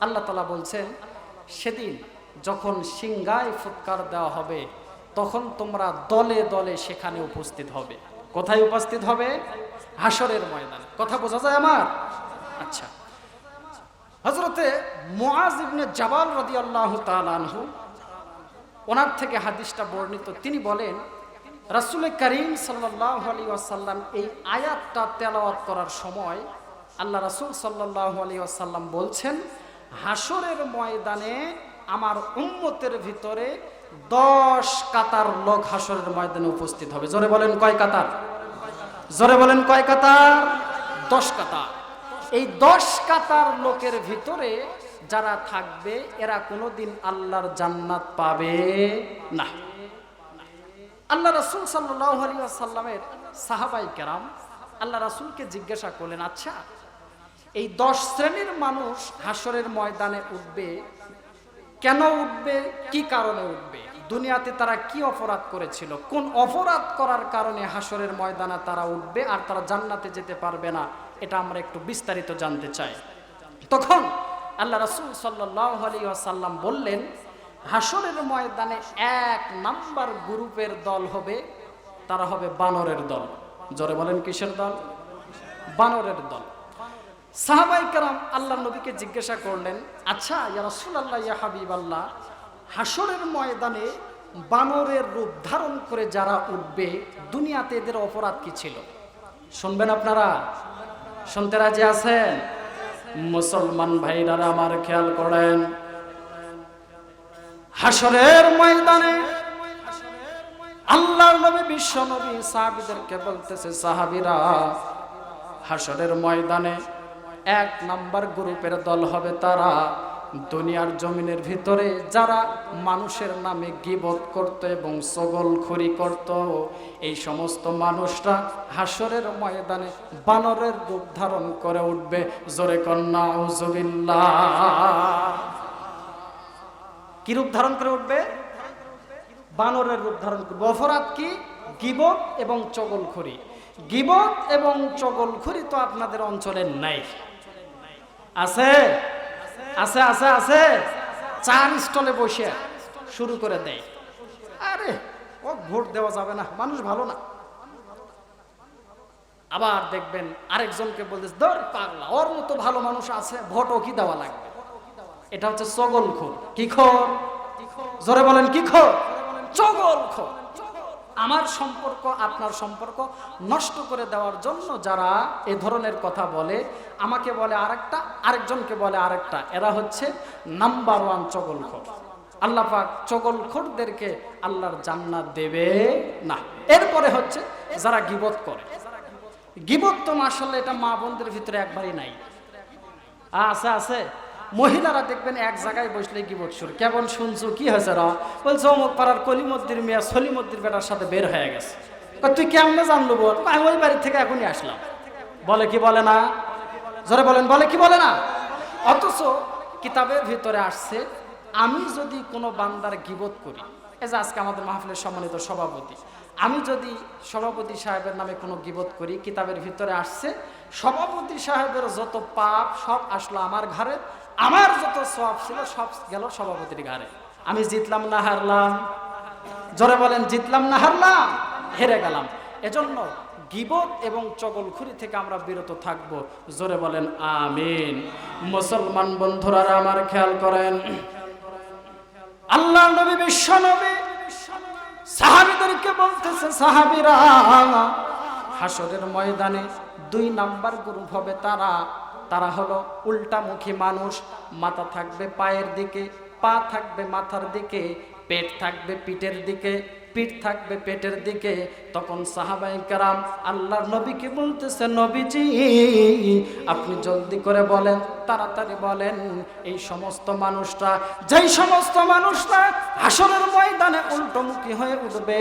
আল্লাহ তালা বলছেন, সেদিন যখন সিংগায় ফুৎকার দেওয়া হবে, তখন তোমরা দলে দলে সেখানে উপস্থিত হবে। কোথায় উপস্থিত হবে? হাসরের ময়দানে। কথা বোঝা যায় আমার? আচ্ছা। হজরতে মুআজ ইবনে জাবাল রদি আল্লাহ তালানহু ওনার থেকে হাদিসটা বর্ণিত। তিনি বলেন, রাসুল করিম সাল্লাহ আলী আসাল্লাম এই আয়াতটা তেলাওয়াত করার সময় আল্লাহ রাসুল সাল্লাহ আলী আসাল্লাম বলছেন হাসরের ময়দানে আমার উম্মতের ভিতরে দশ কাতার লোক হাসরের ময়দানে উপস্থিত হবে। জোরে বলেন কয় কাতার? জোরে বলেন কয় কাতার? দশ কাতার। এই দশ কাতার লোকের ভিতরে যারা থাকবে, এরা কোনোদিন আল্লাহর জান্নাত পাবে না। আল্লাহ রাসুল সাল্লাহ সাল্লামের সাহাবাই কেরাম আল্লাহ রাসুলকে জিজ্ঞাসা করলেন আচ্ছা এই দশ শ্রেণির মানুষ হাসরের ময়দানে উঠবে, কেন উঠবে, কি কারণে উঠবে? দুনিয়াতে তারা কি অপরাধ করেছিল? কোন অপরাধ করার কারণে হাসরের ময়দানে তারা উঠবে আর তারা জান্নাতে যেতে পারবে না? এটা আমরা একটু বিস্তারিত জানতে চাই। তখন আল্লাহ রাসুল সাল্লাহ আলী বললেন হাসরের ময়দানে এক নাম্বার গ্রুপের দল হবে, তারা হবে বানরের দল। জোরে বলেন কিসের দল? বানরের দল। সাহাবাই কারাম আল্লাহ নবীকে জিজ্ঞাসা করলেন আচ্ছা ইয়া রাসুল আল্লাহ ইয়া হাবিব আল্লাহ হাসরের ময়দানে বানরের রূপ ধারণ করে যারা উঠবে, দুনিয়াতে এদের অপরাধ কি ছিল? শুনবেন আপনারা? শুনতে রাজি আছেন? মুসলমান ভাইরা আমার খেয়াল করেন। হাসরের ময়দানে আল্লাহ নবী, বিশ্ব নবী সাহাবিদেরকে বলতেছে, সাহাবিরা হাসরের ময়দানে এক নাম্বার গ্রুপের দল হবে তারা। দুনিয়ার জমিনের ভিতরে যারা মানুষের নামে গিবত করত এবং সগলখড়ি করত, এই সমস্ত মানুষরা হাসরের ময়দানে বানরের রূপ ধারণ করে উঠবে। জোরে কন্যা উজুবিল্লাহ কি রূপ ধারণ করে উঠবে? বানরের রূপ ধারণ করবে। অপরাধ কি? গিবত এবং চগলখড়ি। গিবত এবং চগলখড়ি তো আপনাদের অঞ্চলে নাই। আছে? আছে আছে আছে? চার স্টলে বসে শুরু করে দেয়। আরে, ও ভোট দেওয়া যাবে না, মানুষ ভালো না। আবার দেখবেন আরেকজনকে বলতেছে, ধর পাগলা, ওর মতো ভালো মানুষ আছে, ভোটও কি দেওয়া লাগবে? এটা হচ্ছে চগল খোর। কি খোর? জোরে বলেন, কি খোর? চগল খোর। আমার সম্পর্ক, আপনার সম্পর্ক নষ্ট করে দেওয়ার জন্য যারা এ ধরনের কথা বলে, আমাকে বলে আরেকটা, আরেকজনকে বলে আরেকটা। এরা হচ্ছে নাম্বার ওয়ান চগলখোর। আল্লাহ পাক চগলখোরদেরকে আল্লাহর জান্নাত দেবে না। এরপরে হচ্ছে যারা গিবত করে। গিবত তো মাসাল্লাহ এটা মা বোনদের ভিতরে একবারই নাই। আছে আছে? মহিলারা দেখবেন এক জায়গায় বসলে কি বৎসর কেমন শুনছো? কি হয়েছে রা? বলছে পাড়ার কলিমদ্দির মেয়ে, সলিমদ্দির বেটার সাথে বের হয়ে গেছে। তুই কেমনে জানলো বল? আমি ওই বাড়ি থেকে এখনই আসলাম। বলে কি বলে না? জোরে বলেন, বলে কি বলে না? অথচ কিতাবের ভিতরে আসছে, আমি যদি কোনো বান্দার গিবত করি, এই যে আজকে আমাদের মাহফিলের সম্মানিত সভাপতি, আমি যদি সভাপতি সাহেবের নামে কোনো গিবত করি, কিতাবের ভিতরে আসছে, সভাপতি সাহেবের যত পাপ সব আসলো আমার ঘরে আমার যত সব ছিল, সব গেল সভাপতির ঘরে আমি জিতলাম না হারলাম। জোরে বলেন, জিতলাম না হারলাম? হেরে গেলাম। এজন্য গিবত এবং চগলখুরি থেকে আমরা বিরত থাকব। জোরে বলেন, আমিন। মুসলমান বন্ধুরা, আমার খেয়াল করেন। আল্লাহ নবী, বিশ্ব নবী, সাহাবিদেরকে বলতেছে, সাহাবিরা হাসরের ময়দানে দুই নাম্বার গ্রুপ হবে তারা তারা হলো উল্টামুখী মানুষ। মাথা থাকবে পায়ের দিকে, পা থাকবে মাথার দিকে, পেট থাকবে পিঠের দিকে, পিঠ থাকবে পেটের দিকে। তখন সাহাবাই কারাম আল্লাহর নবীকে বলতেছে, নবীজি, আপনি জলদি করে বলেন তাড়াতাড়ি বলেন, এই সমস্ত মানুষরা যেই সমস্ত মানুষরা হাসরের ময়দানে উল্টোমুখী হয়ে উঠবে,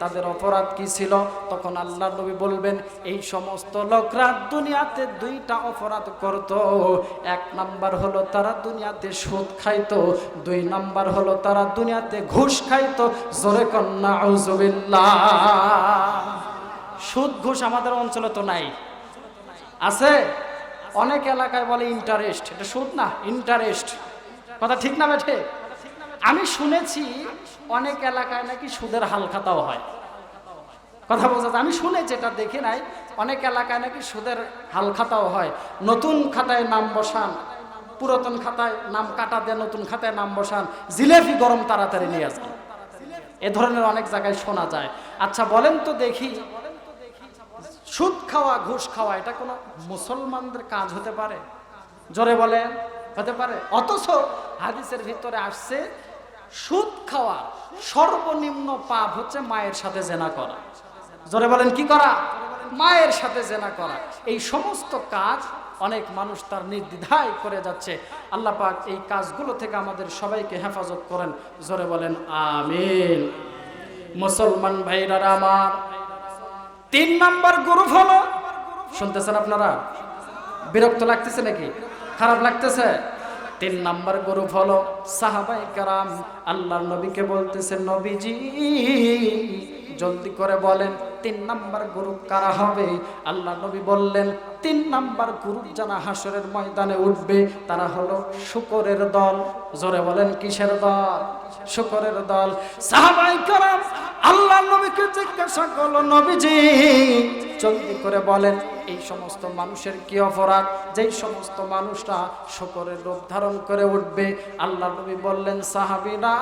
তাদের অপরাধ কি ছিল? তখন আল্লাহ নবী বলবেন, এই সমস্ত লোকরা দুনিয়াতে দুইটা অপরাধ করত। এক নাম্বার হলো তারা দুনিয়াতে সুদ খাইতো, দুই নাম্বার হলো তারা দুনিয়াতে ঘুষ খাইতো। জোরে কন্যা আউজুবিল্লাহ সুদ, ঘুষ আমাদের অঞ্চলে তো নাই। আছে? অনেক এলাকায় বলে ইন্টারেস্ট এটা সুদ না ইন্টারেস্ট কথা ঠিক না বেঠে? আমি শুনেছি অনেক এলাকায় নাকি সুদের হাল খাতাও হয়। কথা যায়। আমি শুনেছি, এটা দেখি নাই, অনেক এলাকায় নাকি সুদের হাল খাতাও হয়। নতুন খাতায় নাম বসান, পুরাতন খাতায় নাম কাটা দিয়ে নতুন খাতায় নাম বসান, জিলেপি গরম তাড়াতাড়ি নিয়ে আসবেন। এ ধরনের অনেক জায়গায় শোনা যায়। আচ্ছা বলেন তো দেখি সুদ খাওয়া, ঘুষ খাওয়া, এটা কোনো মুসলমানদের কাজ হতে পারে? জোরে বলেন, হতে পারে। অথচ হাদিসের ভিতরে আসছে, সুদ খাওয়া সর্বনিম্ন পাপ হচ্ছে মায়ের সাথে জেনা করা। জোরে বলেন, কি করা? মায়ের সাথে জেনা করা। এই সমস্ত কাজ অনেক মানুষ তার নির্দ্বিধায় করে যাচ্ছে। আল্লাহ পাক এই কাজগুলো থেকে আমাদের সবাইকে হেফাজত করেন। জোরে বলেন, আমিন। মুসলমান ভাইরা আমার তিন নাম্বার গ্রুপ হলো, শুনতেছেন আপনারা? বিরক্ত লাগতেছে নাকি? খারাপ লাগতেছে? তিন নাম্বার গ্রুপ হলো সাহাবাই কারাম, আল্লাহর নবীকে বলতেছে, নবীজি, জলদি করে বলেন, তিন নাম্বার গ্রুপ কারা হবে? আল্লাহ নবী বললেন, তিন নাম্বার গ্রুপ যারা হাসরের ময়দানে উঠবে, তারা হলো শুকরের দল। জোরে বলেন, কিসের দল? শুকরের দল। সাহাবাই কারাম আল্লাহ নবীকে জিজ্ঞাসা করল, নবীজি, জলদি করে বলেন, এই সমস্ত মানুষের কি অপরাধ? যেই সমস্ত মানুষরা শকরের রূপ ধারণ করে উঠবে। আল্লাহ নবী বললেন, সাহাবিরা,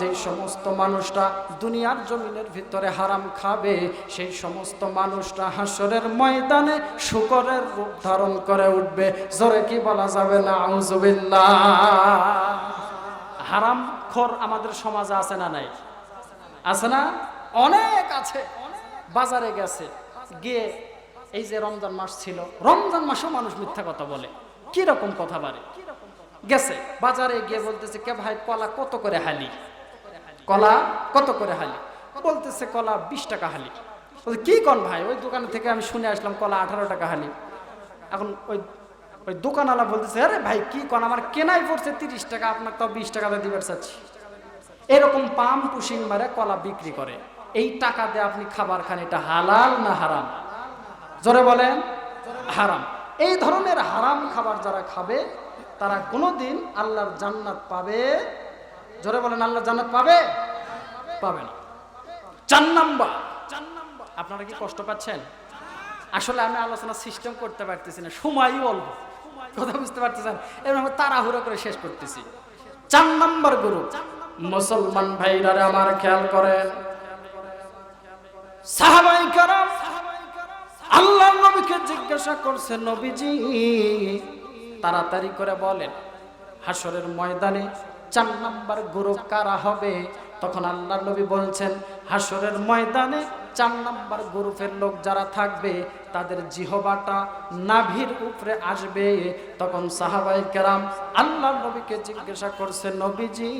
যেই সমস্ত মানুষরা দুনিয়ার জমিনের ভিতরে হারাম খাবে, সেই সমস্ত মানুষরা হাসরের ময়দানে শুকরের রূপ ধারণ করে উঠবে। জোরে কি বলা যাবে? না আউজুবিল্লাহ হারাম খোর আমাদের সমাজে আছে না নাই? আছে না? অনেক আছে। বাজারে গেছে। গিয়ে এই যে রমজান মাস ছিল, রমজান মাসেও মানুষ মিথ্যা কথা বলে। কি রকম কথা বাড়ে গেছে। বাজারে গিয়ে বলতেছে, কে ভাই, কলা কত করে হালি? কলা কত করে হালি? বলতেছে, কলা বিশ টাকা হালি। কি কন ভাই? ওই দোকান থেকে আমি শুনে আসলাম কলা আঠারো টাকা হালি। এখন ওই ওই দোকানওয়ালা বলতেছে, আরে ভাই, কি কন? আমার কেনাই পড়ছে তিরিশ টাকা, আপনার তো বিশ টাকা দিয়ে দিবার চাচ্ছি। এরকম পাম পুশিং মারে কলা বিক্রি করে। এই টাকা দিয়ে আপনি খাবার খান, এটা হালাল না হারাম? জোরে বলেন, হারাম। এই ধরনের হারাম খাবার যারা খাবে, তারা কোনোদিন আল্লাহর জান্নাত পাবে, জোরে বলেন, আল্লাহর জান্নাত পাবে? পাবে না। চার নাম্বার। আপনারা কি কষ্ট পাচ্ছেন? আসলে আমি আলোচনা সিস্টেম করতে পারতেছি না, সময়ই অল্প। কথা বুঝতে পারতেছেন? এবার আমরা তাড়াহুড়ো করে শেষ করতেছি। চার নাম্বার গ্রুপ মুসলমান ভাইরা আমার খেয়াল করেন আল্লাহ নবীকে জিজ্ঞাসা করছে, নবীজি, তাড়াতাড়ি করে বলেন হাসরের ময়দানে চার নাম্বার গ্রুপ কারা হবে? তখন আল্লাহ নবী বলছেন হাসরের ময়দানে চার নাম্বার গ্রুপের লোক যারা থাকবে তাদের জিহবাটা নাভির উপরে আসবে। তখন সাহাবাই কেরাম আল্লাহ নবীকে জিজ্ঞাসা করছে, নবীজি,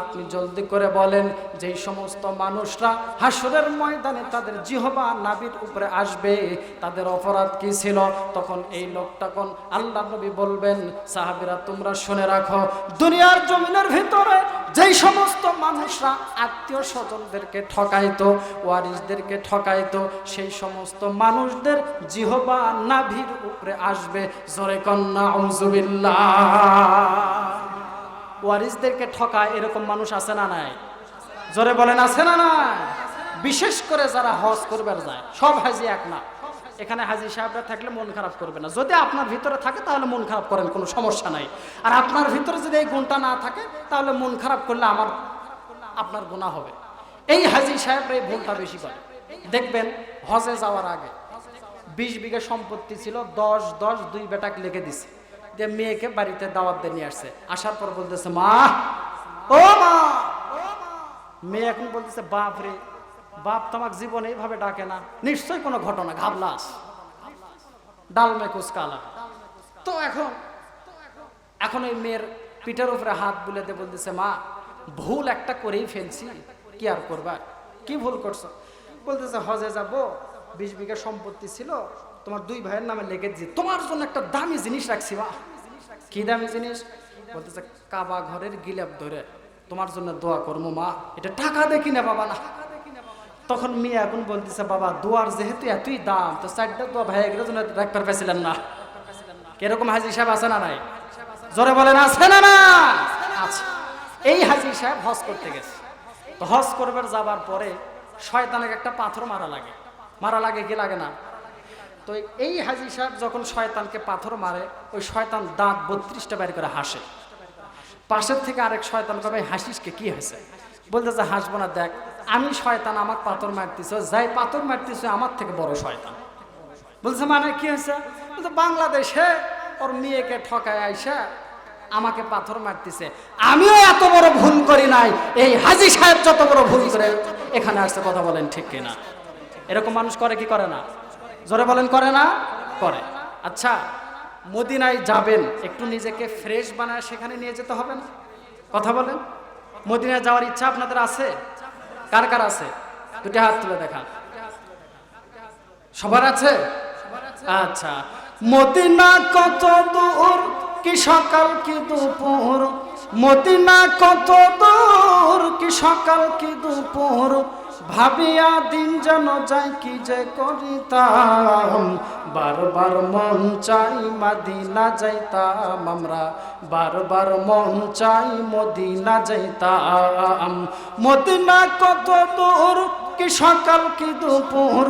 আপনি জলদি করে বলেন, যেই সমস্ত মানুষরা হাসরের ময়দানে তাদের জিহবা নাভির উপরে আসবে, তাদের অপরাধ কি ছিল? তখন এই লোকটা কোন আল্লাহ নবী বলবেন, সাহাবিরা, তোমরা শুনে রাখো, দুনিয়ার জমিনের ভিতরে যেই সমস্ত মানুষরা আত্মীয় স্বজনদেরকে ঠকাইতো ওয়ারিসদেরকে ঠকাইতো, সেই সমস্ত মানুষদের জিহবা নাভির উপরে আসবে। জোরে কন্যা ওয়ারিসদেরকে ঠকায় এরকম মানুষ আছে না নাই? জোরে বলেন, আছে না নাই? বিশেষ করে যারা হজ করবার যায়, সব হাজি এক না। এখানে হাজি সাহেবরা থাকলে মন খারাপ করবে না। যদি আপনার ভিতরে থাকে, তাহলে মন খারাপ করেন, কোনো সমস্যা নাই। আর আপনার ভিতরে যদি এই গুণটা না থাকে, তাহলে মন খারাপ করলে আমার, আপনার গুণা হবে। এই হাজি সাহেবরা এই ভুলটা বেশি করে। দেখবেন হজে যাওয়ার আগে বিশ বিঘা সম্পত্তি ছিল, দশ দশ, দুই বেটাক লিখে দিছে। দিয়ে মেয়েকে বাড়িতে দাওয়াত দিয়ে নিয়ে আসছে। আসার পর বলতেছে, মা, ও মা, মেয়ে এখন বলতেছে, বাপ রে, বাপ তোমাকে জীবনে এইভাবে ডাকে না। নিশ্চয়ই কোনো ঘটনা ঘাবলাস ডাল মেকুস কালা। তো এখন এখন ওই মেয়ের পিঠের উপরে হাত বুলে দিয়ে বলতেছে, মা, ভুল একটা করেই ফেলছি। কি আর করবা? কি ভুল করছ? বলতেছে, হজে যাব, বিশ বিঘা সম্পত্তি ছিল, তোমার দুই ভাইয়ের নামে লেগে দিয়েছি। তোমার জন্য একটা দামি জিনিস রাখছি মা কি দামি জিনিস? বলতেছে, কাবা ঘরের গিলাপ ধরে, তোমার জন্য দোয়া করব, মা। এটা টাকা দেখি না বাবা না। তখন মেয়ে এখন বলতেছে, বাবা, দোয়ার যেহেতু এতই দাম, তো চারটা দোয়া ভাই এগুলো জন্য ডাক্তার পাইছিলেন না। কীরকম হাজির সাহেব আছে না নাই? জোরে বলেন, আছে না না আছে এই হাজির সাহেব হজ করতে গেছে। তো হজ করবার যাবার পরে শয়তানের একটা পাথর মারা লাগে। মারা লাগে কি লাগে না? তো এই হাজি সাহেব যখন শয়তানকে পাথর মারে, ওই শয়তান দাঁত বত্রিশটা বের করে হাসে। পাশের থেকে আরেক শয়তান কবে হাসিসকে কি? হয়েছে? বলতে যে হাসবো না, দেখ, আমি শয়তান, আমার পাথর মারতেছ। যাই পাথর মারতেছ, আমার থেকে বড় শয়তান। বলছে মানে কি হয়েছে? বলছে বাংলাদেশে ওর মেয়েকে ঠকায় আইসা আমাকে পাথর মারতেছে। আমিও এত বড় ভুল করি নাই। এই হাজি সাহেব যত বড় ভুল করে এখানে আসতে কথা বলেন ঠিক কিনা? এরকম মানুষ করে কি করে না? জোরে বলেন, করে না? করে। আচ্ছা মদিনায় যাবেন, একটু নিজেকে ফ্রেশ বানায় সেখানে নিয়ে যেতে হবে না? কথা বলেন। মদিনায় যাওয়ার ইচ্ছা আপনাদের আছে? কার কার আছে? দুটি হাত তুলে দেখান। সবার আছে? আচ্ছা। মদিনা কত দূর, কি সকাল, কি দুপুর? মদিনা কত দূর, কি সকাল, কি দুপুর? ভাবিয়া দিন যেন যাই কি যে করিতাম? বারবার মন চাই মাদিনা যাইতাম আমরা। বারবার মন চাই মদিনা যাইতাম। মদিনা কত দূর, কি সকাল, কি দুপুর?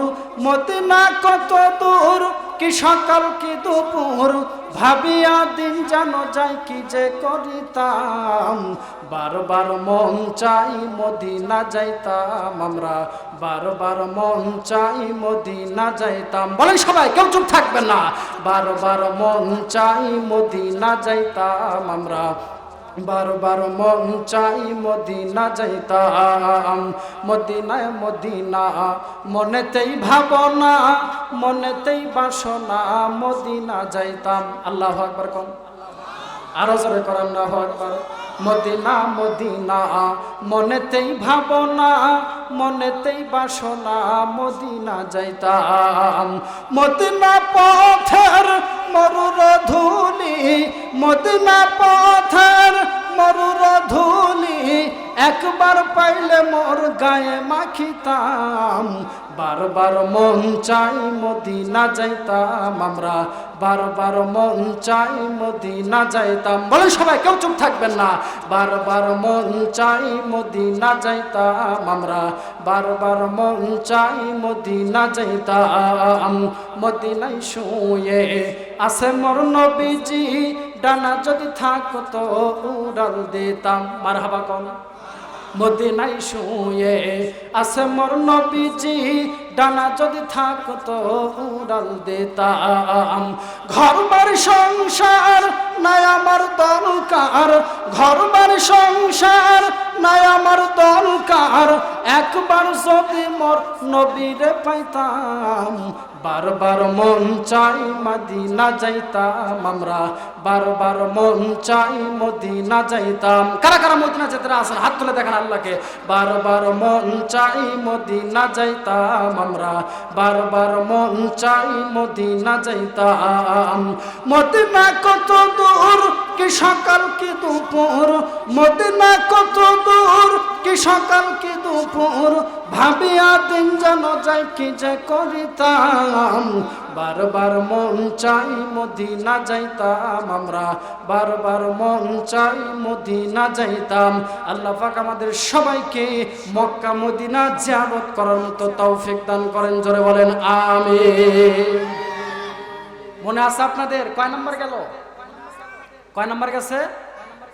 মদিনা কত দূর, কি সকাল, কি দুপুর? ভাবিয়া দিন যেন যাই কি যে করিতাম। বারবার মন চাই মদিনা যাইতাম আমরা। বারবার মন চাই মদিনা যাইতাম। বলেন সবাই, কেউ চুপ থাকবে না। বারবার মন চাই মদিনা যাইতাম আমরা। বারবার মন চাই মদিনা যাইতাম। মদিনায় মদিনা, মনেতেই ভাবনা, মনেতেই বাসনা, মদিনা যাইতাম। আল্লাহ আকবর কম। আরও জোরে করেন না একবার মদিনা মদিনা, মনেতেই ভাবনা, মনেতেই বাসনা, মদিনা যাইতাম। মদিনা পথের মরুর ধুলি, মদিনা পথের মরুর ধুলি একবার পাইলে মোর গায়ে মাখিতাম, বারবার মন চাই মদিনা যাইতাম আমরা, বারবার মন চাই মদিনা যাইতাম। বলে সবাই, কেউ চুপ থাকবেন না। বারবার মন চাই মদিনা যাইতাম আমরা, বারবার মন চাই মদিনা যাইতাম। মদিনাই শুয়ে আছে মোর নবীজি, ডানা যদি থাকতো উড়াল দিতাম। মার হাবা কম। মদিনাই শুয়ে আছে মোর নবীজি ডানা যদি থাকতো, উড়াল দিতাম। ঘরবার সংসার নাই আমার দরকার, ঘরবার সংসার নাই আমার দরকার। একবার যদি মোর নবীরে পাইতাম, বারবার মন চাই মদিনা যাইতাম আমরা। বারবার মন চাই মদিনা যাইতাম। কারা কারা মদিনা যেতে আসেন হাত তুলে দেখেন আল্লাহকে। বারবার মন চাই মদিনা যাইতাম আমরা বারবার মন চাই মদিনা যাইতাম। মদিনা কত দূর কি সকাল, কি দুপুর? মদিনা কত দূর? কি সকাল, কি দুপুর? ভাবিয়া দিন যেন যাই কি যে করিতাম? বারবার মন চাই মদিনা যাইতাম আমরা। বারবার মন চাই মদিনা যাইতাম। আল্লাহ পাক আমাদের সবাইকে মক্কা, মদিনা জিয়ারত করার মতো তৌফিক দান করেন, জোরে বলেন, আমিন। মনে আছে আপনাদের? কয় নাম্বার গেল? কয় নাম্বার গেছে?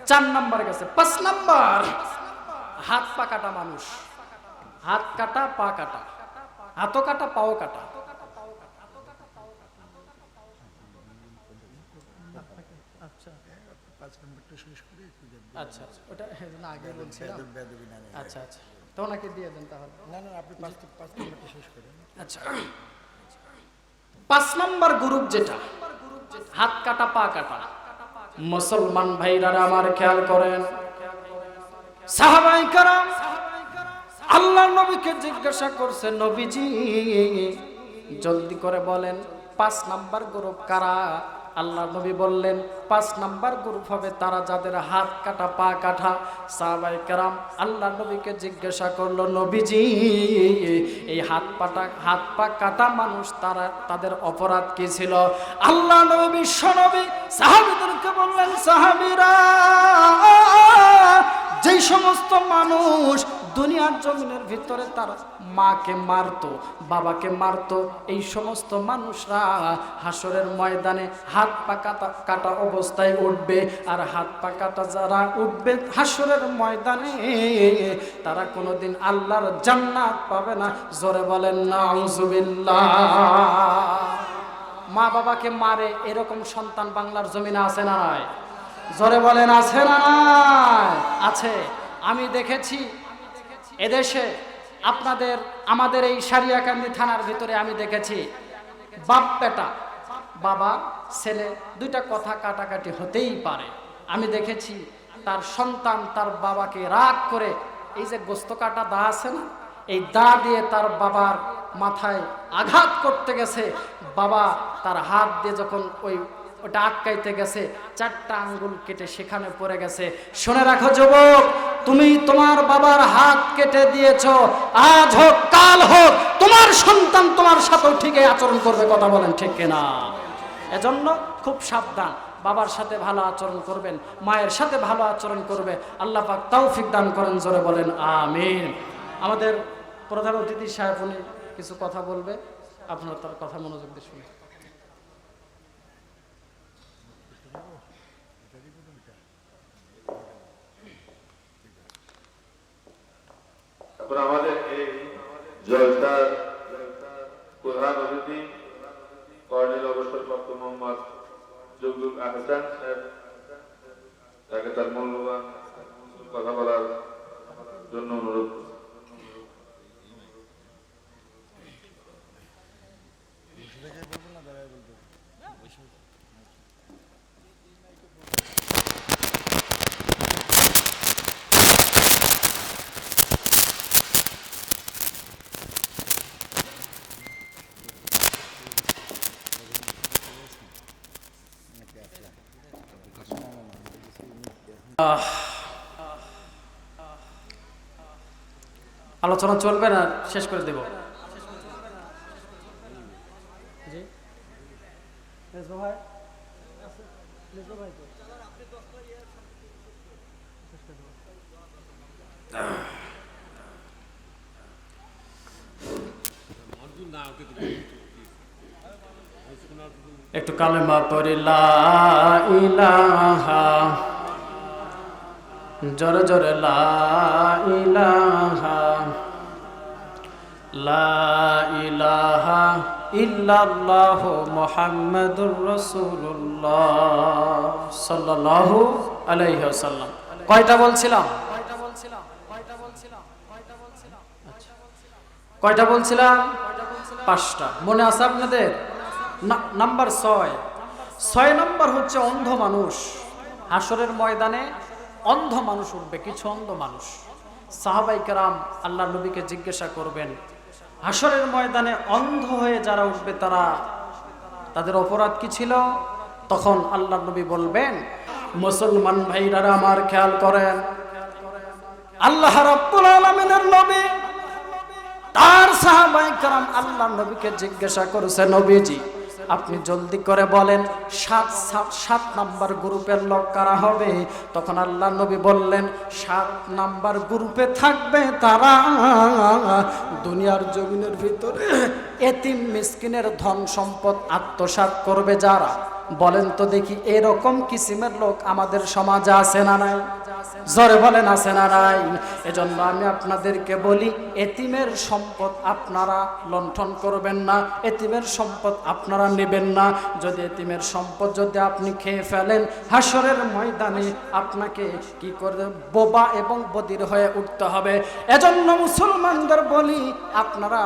চার নাম্বার গেছে। পাঁচ নাম্বার। হাত পা কাটা মানুষ। হাত কাটা, পা কাটা। হাতও কাটা, পাও কাটা। আচ্ছা ওটা আচ্ছা আচ্ছা। তো ওনাকে দিয়ে দেন তাহলে। আচ্ছা। পাঁচ নম্বর গ্রুপ যেটা। হাত কাটা, পা কাটা। মুসলমান ভাইরা আমার খেয়াল করেন। সাহাবাই কারাম আল্লাহ নবীকে জিজ্ঞাসা করছে, নবীজি, জলদি করে বলেন, পাঁচ নাম্বার গ্রুপ কারা? আল্লাহ নবী বললেন, পাঁচ নাম্বার গ্রুপ হবে তারা যাদের হাত কাটা, পা কাটা। সাহাবাই কেরাম আল্লাহ নবীকে জিজ্ঞাসা করল, নবীজি, এই হাত পাটা, হাত পা কাটা মানুষ তারা, তাদের অপরাধ কি ছিল? আল্লাহ নবী বিশ্ব নবী সাহাবিদেরকে বললেন, সাহাবিরা, যেই সমস্ত মানুষ দুনিয়ার জমিনের ভিতরে তার মাকে মারতো, বাবাকে মারতো। এই সমস্ত মানুষরা হাসরের ময়দানে হাত পা কাটা কাটা অবস্থায় উঠবে। আর হাত পা কাটা যারা উঠবে হাসরের ময়দানে, তারা কোনোদিন আল্লাহর জান্নাত পাবে না। জোরে বলেন না মা বাবাকে মারে, এরকম সন্তান বাংলার জমিনে আছে না নয় জোরে বলেন, আছে না? আছে। আমি দেখেছি এদেশে আপনাদের, আমাদের এই সারিয়াকান্দি থানার ভিতরে আমি দেখেছি, বাপ বেটা, বাবা, ছেলে, দুইটা কথা কাটাকাটি হতেই পারে। আমি দেখেছি তার সন্তান তার বাবাকে রাগ করে, এই যে গোস্ত কাটা দা আছে না, এই দা দিয়ে তার বাবার মাথায় আঘাত করতে গেছে, বাবা তার হাত দিয়ে যখন ওই ওটা আটকাইতে গেছে, চারটা আঙ্গুল কেটে সেখানে পড়ে গেছে। শুনে রাখো যুবক, তুমি তোমার বাবার হাত কেটে দিয়েছ। আজ হোক, কাল হোক, তোমার সন্তান তোমার সাথেও ঠিকই আচরণ করবে, কথা বলেন ঠিক কিনা? এজন্য খুব সাবধান, বাবার সাথে ভালো আচরণ করবেন, মায়ের সাথে ভালো আচরণ করবে। আল্লাহ পাক তৌফিক দান করেন, জোরে বলেন, আমিন। আমাদের প্রধান অতিথি সাহেব, উনি কিছু কথা বলবে, আপনারা তার কথা মনোযোগ দিয়ে শুনুন এখন আমাদের এই জলটা প্রধান অতিথি কর্নেল অবসরপ্রাপ্ত মোহাম্মদ জগদুল আহসান সাহেব, তাকে তার মূল্যবান কথা বলার জন্য অনুরোধ করছি। আলোচনা চলবে না শেষ করে দেব। একটু কালেমা পড়ি লা ইলাহা জোরে জোরে, লা ইলাহা লা ইলাহা কয়টা বলছিলাম। কয়টা বলছিলাম? পাঁচটা। মনে আছে আপনাদের? নাম্বার ছয়। ছয় নম্বর হচ্ছে অন্ধ মানুষ। হাসরের ময়দানে অন্ধ মানুষ উঠবে, কিছু অন্ধ মানুষ। সাহাবাই কেরাম আল্লাহ নবীকে জিজ্ঞাসা করবেন হাসরের ময়দানে অন্ধ হয়ে যারা উঠবে তারা, তাদের অপরাধ কি ছিল? তখন আল্লাহ নবী বলবেন, মুসলমান ভাইরা আমার খেয়াল করেন, আল্লাহ রাব্বুল নবী, তার সাহাবাই কারাম আল্লাহ নবীকে জিজ্ঞাসা করেছে, নবীজি আপনি জলদি করে বলেন, সাত সাত সাত নাম্বার গ্রুপের লক কারা হবে? তখন আল্লাহ নবী বললেন, সাত নাম্বার গ্রুপে থাকবে তারা দুনিয়ার জমিনের ভিতরে এতিম মিসকিনের ধন সম্পদ আত্মসাৎ করবে যারা। বলেন তো দেখি এরকম কিসিমের লোক আমাদের সমাজে আছে না নাই? জোরে বলেন আছে না নাই। এজন্য আমি আপনাদেরকে বলি, এতিমের সম্পদ আপনারা লণ্ঠন করবেন না, এতিমের সম্পদ আপনারা নেবেন না। যদি এতিমের সম্পদ যদি আপনি খেয়ে ফেলেন, হাসরের ময়দানে আপনাকে কি করে বোবা এবং বদির হয়ে উঠতে হবে। এজন্য মুসলমানদের বলি, আপনারা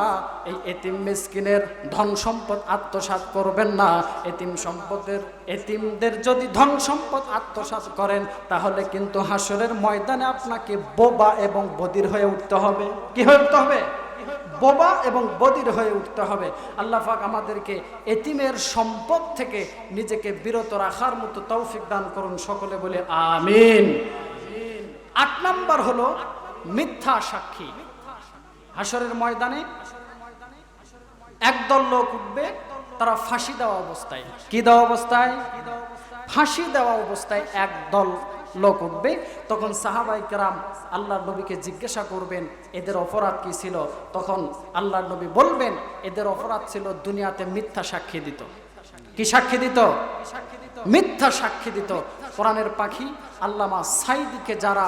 এই এতিম মিসকিনের ধন সম্পদ আত্মসাৎ করবেন না। এতিম সম্পদের এতিমদের যদি ধন সম্পদ আত্মসাৎ করেন, তাহলে কিন্তু হাসরের ময়দানে আপনাকে বোবা এবং বদির হয়ে উঠতে হবে। কি হয়ে উঠতে হবে? বোবা এবং বদির হয়ে উঠতে হবে। আল্লাহ পাক আমাদেরকে এতিমের সম্পদ থেকে নিজেকে বিরত রাখার মতো তৌফিক দান করুন সকলে বলে আমিন। আট নাম্বার হলো মিথ্যা সাক্ষী। হাসরের ময়দানে একদল লোক উঠবে তারা ফাঁসি দেওয়া অবস্থায়। কি দেওয়া অবস্থায়? ফাঁসি দেওয়া অবস্থায় একদল লোক উঠবে, তখন সাহাবাই কেরাম আল্লাহ নবীকে জিজ্ঞাসা করবেন, এদের অপরাধ কি ছিল? তখন আল্লাহ নবী বলবেন, এদের অপরাধ ছিল দুনিয়াতে মিথ্যা সাক্ষী দিত। কি সাক্ষী দিত? মিথ্যা সাক্ষী দিত। কোরআনের পাখি আল্লামা সাইদিকে যারা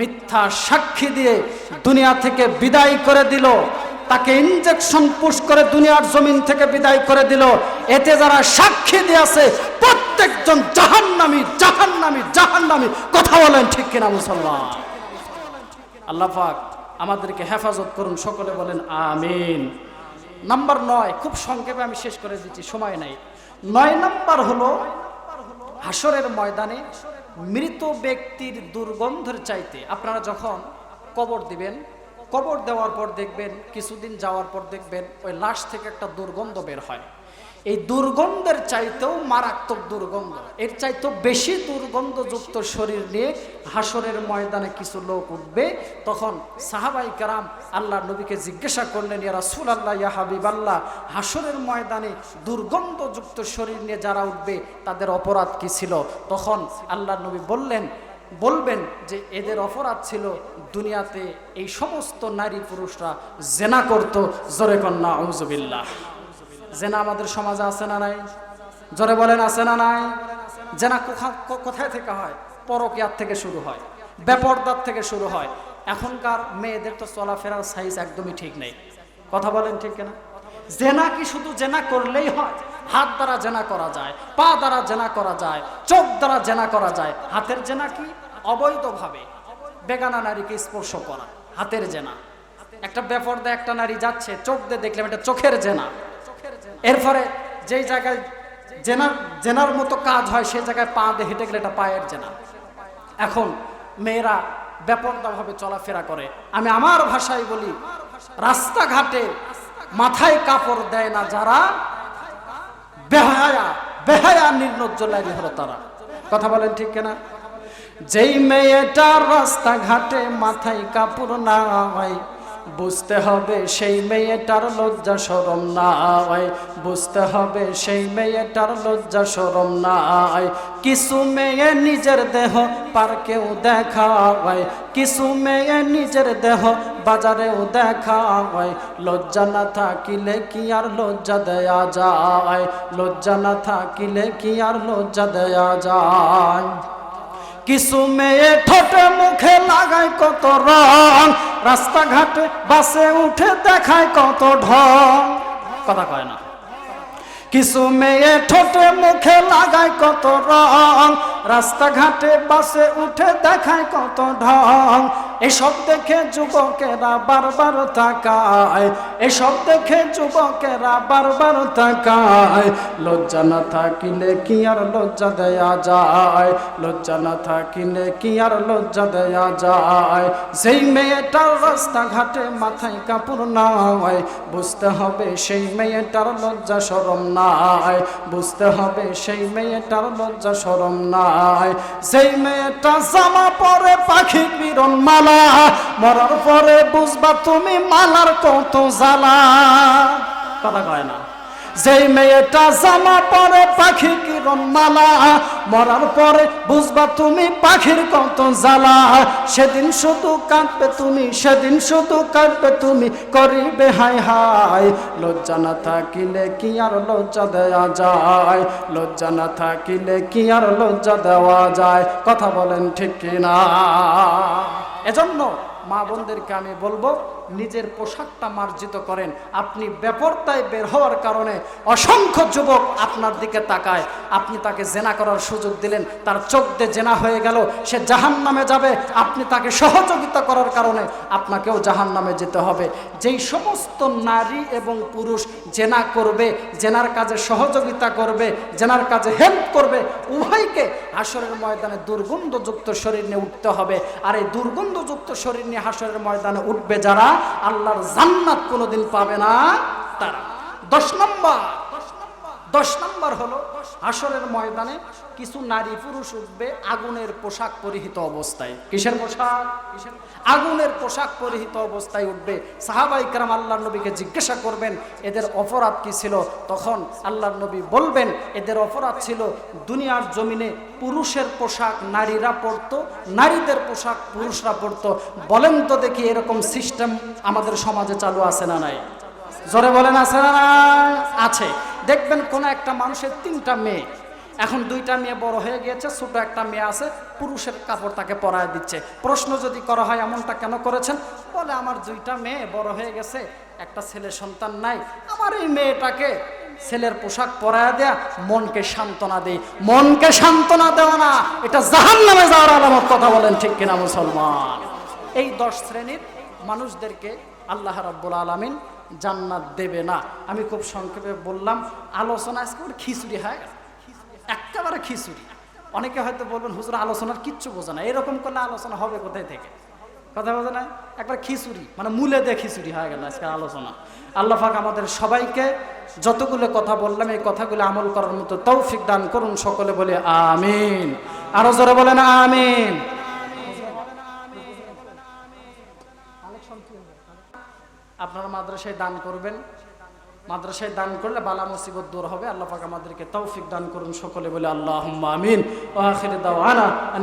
মিথ্যা সাক্ষী দিয়ে দুনিয়া থেকে বিদায় করে দিল তাকে ইনজেকশন পুশ করে দুনিয়ার জমিন থেকে বিদায় করে দিল। এতে যারা সাক্ষী দিয়েছে, প্রত্যেকজন জাহান্নামী জাহান্নামী জাহান্নামী। কথা বলেন ঠিক কিনা মুসলমান? আল্লাহ আমাদেরকে হেফাজত করুন, সকলে বলেন আমিন। নাম্বার নয়, খুব সংক্ষেপে আমি শেষ করে দিচ্ছি, সময় নাই। নয় নাম্বার হলো হাসরের ময়দানে মৃত ব্যক্তির দুর্গন্ধের চাইতে আপনারা যখন কবর দিবেন কবর দেওয়ার পর দেখবেন, কিছুদিন যাওয়ার পর দেখবেন, ওই লাশ থেকে একটা দুর্গন্ধ বের হয়। এই দুর্গন্ধের চাইতেও মারাত্মক দুর্গন্ধ। এর চাইতেও বেশি দুর্গন্ধযুক্ত শরীর নিয়ে হাসরের ময়দানে কিছু লোক উঠবে। তখন সাহাবাই কারাম আল্লাহ নবীকে জিজ্ঞাসা করলেন, ইয়া রাসূল আল্লাহ ইয়া হাবিব আল্লাহ হাসরের ময়দানে দুর্গন্ধযুক্ত শরীর নিয়ে যারা উঠবে, তাদের অপরাধ কি ছিল? তখন আল্লাহ নবী বললেন, বলবেন যে, এদের অপরাধ ছিল দুনিয়াতে এই সমস্ত নারী পুরুষরা জেনা করত, জোরে কন্যা আউজবিল্লাহ জেনা আমাদের সমাজে আছে না নাই? জোরে বলেন, আছে না নাই? জেনা কোথা- কোথায় থেকে হয়? পরকিয়ার থেকে শুরু হয়। বেপরদার থেকে শুরু হয়। এখনকার মেয়েদের তো চলাফেরার সাইজ একদমই ঠিক নেই। কথা বলেন ঠিক কিনা? জেনা কি শুধু জেনা করলেই হয়? হাত দ্বারা জেনা করা যায়, পা দ্বারা জেনা করা যায়, চোখ দ্বারা জেনা করা যায়। হাতের জেনা কি? অবৈধভাবে। বেগানা নারীকে স্পর্শ করা, হাতের জেনা। একটা বেপর্দা একটা নারী যাচ্ছে, চোখ দিয়ে দেখলাম এটা চোখের জেনা। এরপরে যেই জায়গায় জেনার জেনার মতো কাজ হয়, সেই জায়গায় পা দিয়ে হেঁটে গেলে এটা পায়ের জেনা। এখন মেয়েরা ব্যাপকভাবে চলাফেরা করে। আমি আমার ভাষায় বলি, রাস্তাঘাটে মাথায় কাপড় দেয় না যারা, বেহায়া বেহায়া নির্লজ্জ হলো তারা। কথা বলেন ঠিক কিনা? যেই মেয়েটার রাস্তাঘাটে মাথায় কাপড় নাই, বুঝতে হবে সেই মেয়েটার লজ্জা সরম নাই, বুঝতে হবে সেই মেয়েটার লজ্জা সরম নাই। কিছু মেয়ে নিজের দেহ পার্কেও দেখায়, কিছু মেয়ে নিজের দেহ বাজারেও দেখায়। লজ্জা না থাকিলে কি আর লজ্জা দেয়া যায়? লজ্জা না থাকিলে কি আর লজ্জা দেয়া যায়? কিছু মেয়ে ঠোঁটে মুখে লাগায় কত রং, রাস্তাঘাটে বাসে উঠে দেখায় কত ঢং। কথা কয় না। কিছু মেয়ে ঠোঁটে মুখে লাগায় কত রং, রাস্তাঘাটে বাসে উঠে দেখায় কত ঢং। এসব দেখে যুবকেরা বারবার তাকায়, এসব দেখে যুবকেরা বারবার তাকায়। লজ্জা না থাকিলে কি আর লজ্জা দেয়া যায়? লজ্জা না থাকিলে কি আর লজ্জা দেয়া যায়? সেই মেয়েটার রাস্তাঘাটে মাথায় কাপড় নাই, বুঝতে হবে সেই মেয়েটার লজ্জা সরম নাই। বুঝতে হবে সেই মেয়েটার লজ্জা সরম নাই। সেই মেয়েটা জামা পরে পাখি বিরন মালা, মরার পরে বুঝবা তুমি মালার কত জ্বালা। কথা কয় না। যেই মেয়েটা জামা পরে পাখি কিরণ মালা? মরার পরে বুঝবা তুমি পাখির কত জ্বালা। সেদিন শুধু কাঁদবে তুমি, সেদিন শুধু কাঁদবে তুমি, করিবে হাই হাই লজ্জা না থাকিলে কি আর লজ্জা দেওয়া যায়? লজ্জা না থাকিলে কি আর লজ্জা দেওয়া যায়? কথা বলেন ঠিক কিনা? এজন্য মা বোনদেরকে আমি বলব, নিজের পোশাকটা মার্জিত করেন। আপনি বেপরতায় বের হওয়ার কারণে অসংখ্য যুবক আপনার দিকে তাকায়। আপনি তাকে জেনা করার সুযোগ দিলেন, তার চোখ দিয়ে জেনা হয়ে গেল, সে জাহান নামে যাবে। আপনি তাকে সহযোগিতা করার কারণে আপনাকেও জাহান নামে যেতে হবে। যেই সমস্ত নারী এবং পুরুষ জেনা করবে, জেনার কাজে সহযোগিতা করবে, জেনার কাজে হেল্প করবে, উভয়কে আসরের ময়দানে দুর্গন্ধযুক্ত শরীর নিয়ে উঠতে হবে। আর এই দুর্গন্ধযুক্ত শরীর নিয়ে হাসরের ময়দানে উঠবে যারা আল্লাহর জান্নাত কোনোদিন পাবে না তারা। দশ নম্বর দশ নম্বর হলো আসরের ময়দানে কিছু নারী পুরুষ উঠবে আগুনের পোশাক পরিহিত অবস্থায়। কিসের পোশাক? আগুনের পোশাক পরিহিত অবস্থায় উঠবে। সাহাবাই কারাম আল্লাহ নবীকে জিজ্ঞাসা করবেন, এদের অপরাধ কি ছিল? তখন আল্লাহ নবী বলবেন, এদের অপরাধ ছিল দুনিয়ার জমিনে পুরুষের পোশাক নারীরা পরতো, নারীদের পোশাক পুরুষরা পরতো। বলেন তো দেখি এরকম সিস্টেম আমাদের সমাজে চালু আছে না নাই? জোরে বলেন, আছে না? আছে। দেখবেন কোন একটা মানুষের তিনটা মেয়ে। এখন দুইটা মেয়ে বড় হয়ে গিয়েছে, ছোট একটা মেয়ে আছে, পুরুষের কাপড় তাকে পরায় দিচ্ছে। প্রশ্ন যদি করা হয়, এমনটা কেন করেছেন? বলে, আমার দুইটা মেয়ে বড় হয়ে গেছে, একটা ছেলে সন্তান নাই, আমার এই মেয়েটাকে ছেলের পোশাক পরায় দেয়া, মনকে সান্ত্বনা দেই। মনকে সান্ত্বনা দেওয়া না, এটা জাহান নামে যাওয়ার আলামত, কথা বলেন ঠিক কিনা মুসলমান? এই দশ শ্রেণির মানুষদেরকে আল্লাহ রাব্বুল আলামিন জান্নাত দেবে না। আমি খুব সংক্ষেপে বললাম, আলোচনা আজকে ওর খিচুড়ি, হয়? একেবারে খিচুড়ি। অনেকে হয়তো বলবেন, হুজুর, আলোচনার কিচ্ছু বোঝে না। এরকম করলে আলোচনা হবে কোথায় থেকে? কথা বোঝে না? একবার খিচুড়ি মানে মূলে দিয়ে খিচুড়ি হয়ে গেল আজকে আলোচনা। আল্লাহ পাক আমাদের সবাইকে যতগুলো কথা বললাম, এই কথাগুলো আমল করার মতো তৌফিক দান করুন সকলে বলে আমিন। আরও জোরে বলেন, আমিন। আপনারা মাদ্রাসায় দান করবেন। মাদ্রাসায় দান করলে বালা মুসিবত দূর হবে। আল্লাহ পাক আমাদেরকে তৌফিক দান করুন সকলে বলে আল্লাহ আমিন।